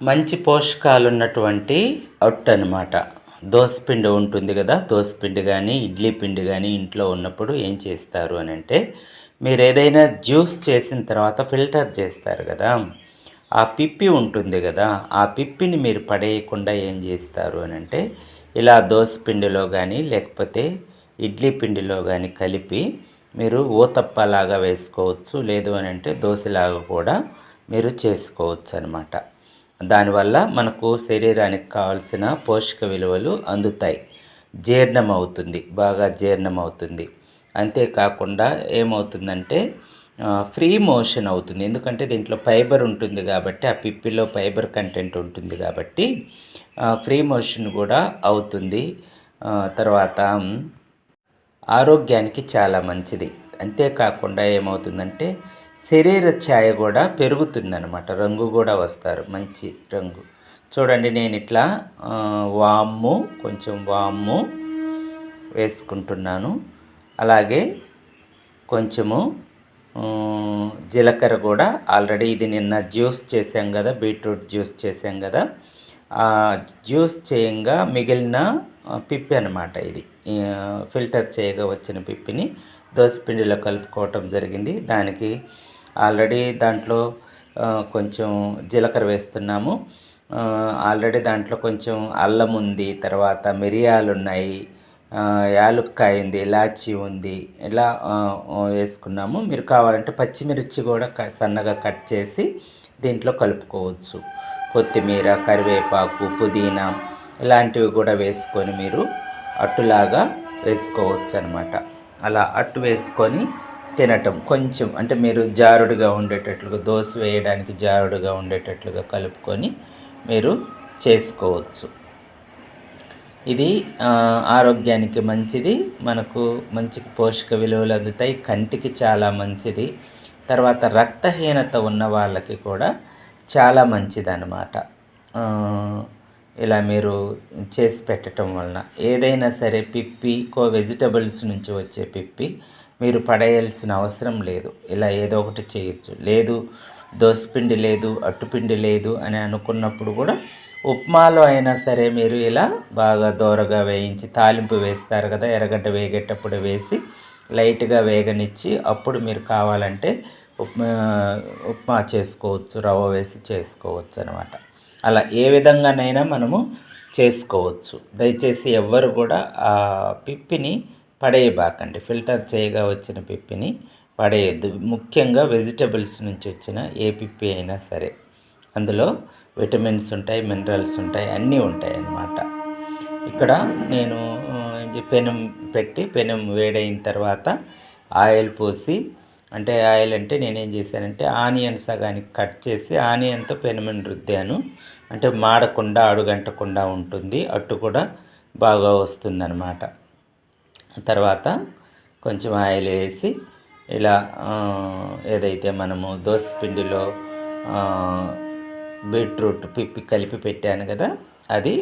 మంచి పోషకాలు ఉన్నటువంటి అట్టు అనమాట దోసపిండి ఉంటుంది కదా దోసపిండి కానీ ఇడ్లీ పిండి కానీ ఇంట్లో ఉన్నప్పుడు ఏం చేస్తారు అని అంటే మీరు ఏదైనా జ్యూస్ చేసిన తర్వాత ఫిల్టర్ చేస్తారు కదా. ఆ పిప్పి ఉంటుంది కదా ఆ పిప్పిని మీరు పడేయకుండా ఏం చేస్తారు అని అంటే ఇలా దోసపిండిలో కానీ లేకపోతే ఇడ్లీ పిండిలో కానీ కలిపి మీరు ఊతప్పలాగా వేసుకోవచ్చు. లేదు అని అంటే దోశలాగా కూడా మీరు చేసుకోవచ్చు అనమాట దానివల్ల మనకు శరీరానికి కావాల్సిన పోషక విలువలు అందుతాయి. జీర్ణం అవుతుంది బాగా జీర్ణం అవుతుంది అంతేకాకుండా ఏమవుతుందంటే ఫ్రీ మోషన్ అవుతుంది. ఎందుకంటే దీంట్లో ఫైబర్ ఉంటుంది కాబట్టి ఆ పిప్పిలో ఫైబర్ కంటెంట్ ఉంటుంది కాబట్టి ఫ్రీ మోషన్ కూడా అవుతుంది. తర్వాత ఆరోగ్యానికి చాలా మంచిది. అంతేకాకుండా ఏమవుతుందంటే శరీర ఛాయ కూడా పెరుగుతుందనమాట రంగు కూడా వస్తారు. మంచి రంగు. చూడండి నేను ఇట్లా వాము కొంచెం వాము వేసుకుంటున్నాను. అలాగే కొంచెము జీలకర్ర కూడా ఆల్రెడీ ఇది నిన్న జ్యూస్ చేసాం కదా బీట్రూట్ జ్యూస్ చేసాం కదా. జ్యూస్ చేయంగా మిగిలిన పిప్పి అనమాట ఇది. ఫిల్టర్ చేయగా వచ్చిన పిప్పిని దోసపిండిలో కలుపుకోవటం జరిగింది. దానికి ఆల్రెడీ దాంట్లో కొంచెం జీలకర్ర వేస్తున్నాము. ఆల్రెడీ దాంట్లో కొంచెం అల్లం ఉంది తర్వాత మిరియాలు ఉన్నాయి యాలుక్కాయ ఉంది ఇలాచి ఉంది ఇలా వేసుకున్నాము. మీరు కావాలంటే పచ్చిమిర్చి కూడా సన్నగా కట్ చేసి దీంట్లో కలుపుకోవచ్చు. కొత్తిమీర కరివేపాకు పుదీనా ఇలాంటివి కూడా వేసుకొని మీరు అట్టులాగా వేసుకోవచ్చు అనమాట అలా అట్టు వేసుకొని తినటం. కొంచెం అంటే మీరు జారుడుగా ఉండేటట్లుగా దోశ వేయడానికి జారుడుగా ఉండేటట్లుగా కలుపుకొని మీరు చేసుకోవచ్చు. ఇది ఆరోగ్యానికి మంచిది. మనకు మంచి పోషక విలువలు అందుతాయి. కంటికి చాలా మంచిది. తర్వాత రక్తహీనత ఉన్న వాళ్ళకి కూడా చాలా మంచిది అన్నమాట ఇలా మీరు చేసి పెట్టడం వలన ఏదైనా సరే పిప్పి కో వెజిటబుల్స్ నుంచి వచ్చే పిప్పి మీరు పడేయాల్సిన అవసరం లేదు. ఇలా ఏదో ఒకటి చేయొచ్చు. లేదు దోసపిండి లేదు అట్టుపిండి లేదు అని అనుకున్నప్పుడు కూడా ఉప్మాలో అయినా సరే మీరు ఇలా బాగా దోరగా వేయించి తాలింపు వేస్తారు కదా ఎర్రగడ్డ వేగేటప్పుడు వేసి లైట్గా వేగనిచ్చి అప్పుడు మీరు కావాలంటే ఉప్మా ఉప్మా చేసుకోవచ్చు రవ్వ వేసి చేసుకోవచ్చు అనమాట అలా ఏ విధంగానైనా మనము చేసుకోవచ్చు. దయచేసి ఎవ్వరు కూడా ఆ పిప్పిని పడేయబాకండి. ఫిల్టర్ చేయగా వచ్చిన పిప్పిని పడేయద్దు. ముఖ్యంగా వెజిటబుల్స్ నుంచి వచ్చిన ఏ పిప్పి అయినా సరే. అందులో విటమిన్స్ ఉంటాయి మినరల్స్ ఉంటాయి అన్నీ ఉంటాయి అన్నమాట ఇక్కడ నేను పెనం పెట్టి పెనం వేడైన తర్వాత ఆయిల్ పోసి అంటే ఆయిల్ అంటే నేనేం చేశానంటే ఆనియన్ సగానికి కట్ చేసి ఆనియన్తో పెనమని రుద్దాను. అంటే మాడకుండా అడుగంటకుండా ఉంటుంది. అట్టు కూడా బాగా వస్తుందన్నమాట. తర్వాత కొంచెం ఆయిల్ వేసి ఇలా ఏదైతే మనము పిండిలో బీట్రూట్ పిప్పి కలిపి పెట్టాను కదా అది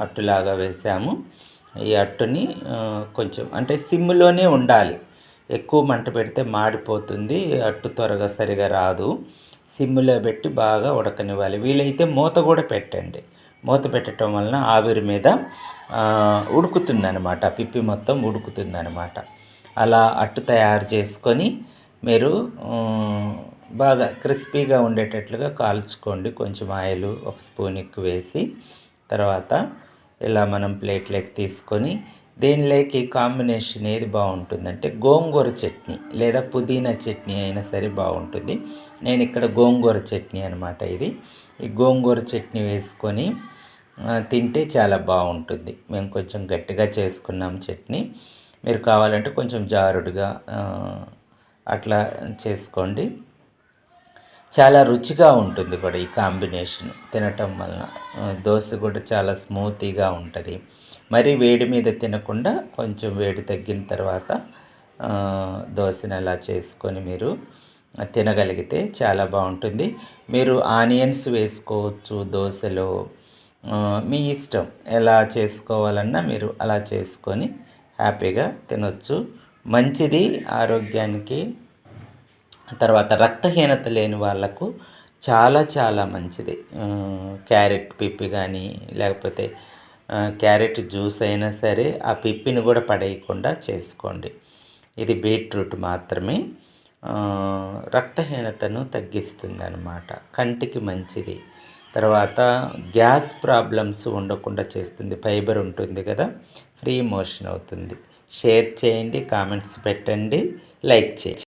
అట్టులాగా వేసాము. ఈ అట్టుని కొంచెం అంటే సిమ్లోనే ఉండాలి. ఎక్కువ మంట పెడితే మాడిపోతుంది అట్టు త్వరగా సరిగా రాదు. సిమ్లో పెట్టి బాగా ఉడకనివ్వాలి. వీలైతే మూత కూడా పెట్టండి. మూత పెట్టడం వలన ఆవిరి మీద ఉడుకుతుందనమాట పిప్పి మొత్తం ఉడుకుతుందనమాట అలా అట్టు తయారు చేసుకొని మీరు బాగా క్రిస్పీగా ఉండేటట్లుగా కాల్చుకోండి. కొంచెం ఆయిల్ ఒక స్పూన్ ఎక్కువ వేసి తర్వాత ఇలా మనం ప్లేట్లోకి తీసుకొని దీనిలోకి కాంబినేషన్ ఏది బాగుంటుందంటే గోంగూర చట్నీ లేదా పుదీనా చట్నీ అయినా సరే బాగుంటుంది. నేను ఇక్కడ గోంగూర చట్నీ అనమాట ఇది. ఈ గోంగూర చట్నీ వేసుకొని తింటే చాలా బాగుంటుంది. మేము కొంచెం గట్టిగా చేసుకున్నాం చట్నీ. మీరు కావాలంటే కొంచెం జారుడుగా అట్లా చేసుకోండి. చాలా రుచిగా ఉంటుంది కూడా ఈ కాంబినేషన్. తినటం వలన దోశ కూడా చాలా స్మూతీగా ఉంటుంది. మరి వేడి మీద తినకుండా కొంచెం వేడి తగ్గిన తర్వాత దోశను అలా చేసుకొని మీరు తినగలిగితే చాలా బాగుంటుంది. మీరు ఆనియన్స్ వేసుకోవచ్చు దోశలో. మీ ఇష్టం ఎలా చేసుకోవాలన్నా మీరు అలా చేసుకొని హ్యాపీగా తినొచ్చు. మంచిది ఆరోగ్యానికి. తర్వాత రక్తహీనత లేని వాళ్ళకు చాలా చాలా మంచిది. క్యారెట్ పిప్పి కానీ లేకపోతే క్యారెట్ జ్యూస్ అయినా సరే ఆ పిప్పిని కూడా పడేయకుండా చేసుకోండి. ఇది బీట్రూట్ మాత్రమే. రక్తహీనతను తగ్గిస్తుంది అన్నమాట కంటికి మంచిది. తర్వాత గ్యాస్ ప్రాబ్లమ్స్ ఉండకుండా చేస్తుంది. ఫైబర్ ఉంటుంది కదా ఫ్రీ మోషన్ అవుతుంది. షేర్ చేయండి కామెంట్స్ పెట్టండి లైక్ చేయండి.